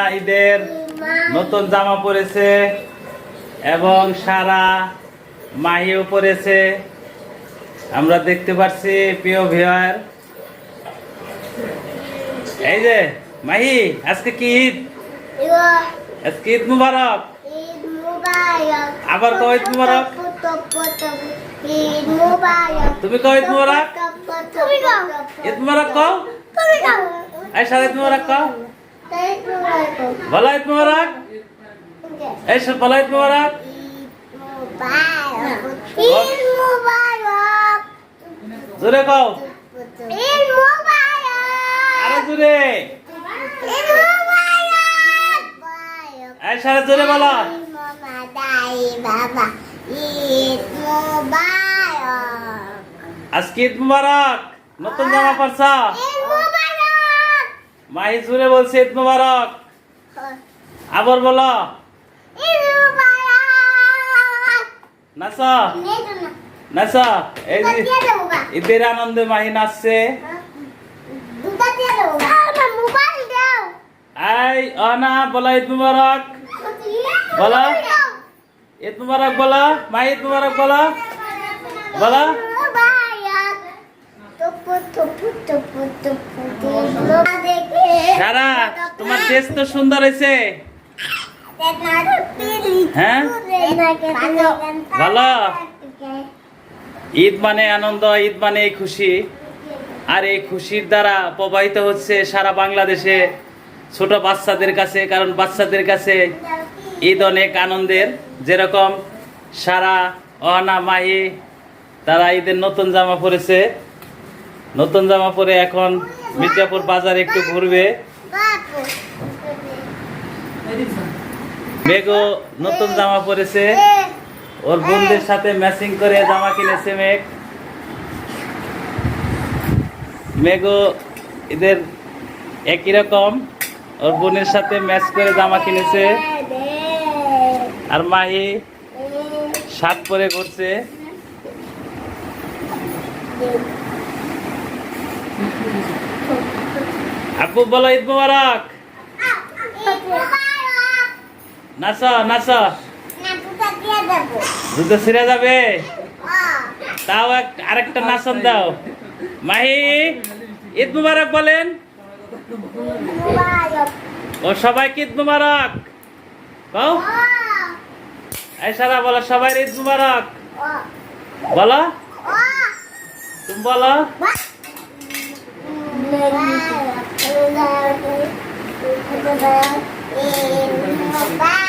মাহিদের নতুন জামা পরেছে এবং সারা মাহিও পরেছে। আমরা দেখতে পাচ্ছি প্রিয় ভিয়ার এই যে মাহি আজকে কি ঈদ? আজকে ঈদ মুবারক। আবার ঈদ মুবারক। তুমি কও ঈদ মুবারক? ঈদ মুবারক কও? তুমি কও। এই সারা ঈদ মুবারক কও? ঈদ মুবারক এই সব বলো ঈদ মুবারক জোরে কও আরও জোরে এই সারা জোরে বলো আজকে ঈদ মুবারক নতুন জামা পরছ মাহি জোরে বলছে ঈদ মুবারক আবার বলো নাচ নাচ এই যে ঈদের আনন্দে মাহি নাচছে অনা বলো ঈদ মুবারক বলো। ঈদ মুবারক বলো মাহি ঈদ মুবারক বলো বলো সারা, তোমার ড্রেস তো সুন্দর হয়েছে। হ্যাঁ? ভালো? ঈদ মানে আনন্দ, ঈদ মানে খুশি। আর এই খুশির দ্বারা প্রবাহিত হচ্ছে সারা বাংলাদেশে ছোট বাচ্চাদের কাছে, কারণ বাচ্চাদের কাছে ঈদ অনেক আনন্দের। যেরকম সারা অহনা মাহি তারা ঈদের নতুন জামা পরেছে। নতুন জামা পরে এখন মির্জাপুর বাজার একটু ঘুরবে। মেঘও নতুন জামা পরেছে। ওর বোনদের সাথে ম্যাচিং করে জামা কিনেছে মেঘ। মেঘও এদের একই রকম। ওর বোনের সাথে ম্যাচ করে জামা কিনেছে। আর মাহি শার্ট পরে ঘুরছে। আপু বলো ঈদ মুবারক। নাচ নাচ দুটো ছিঁড়ে যাবে। তাও এক, আরেকটা নাচন দাও। মাহি, ঈদ মুবারক বলেন। ও, সবাইকে ঈদ মুবারক। কও। এই সারা বলো সবাই ঈদ মুবারক। বলো। তুমি বলো। 이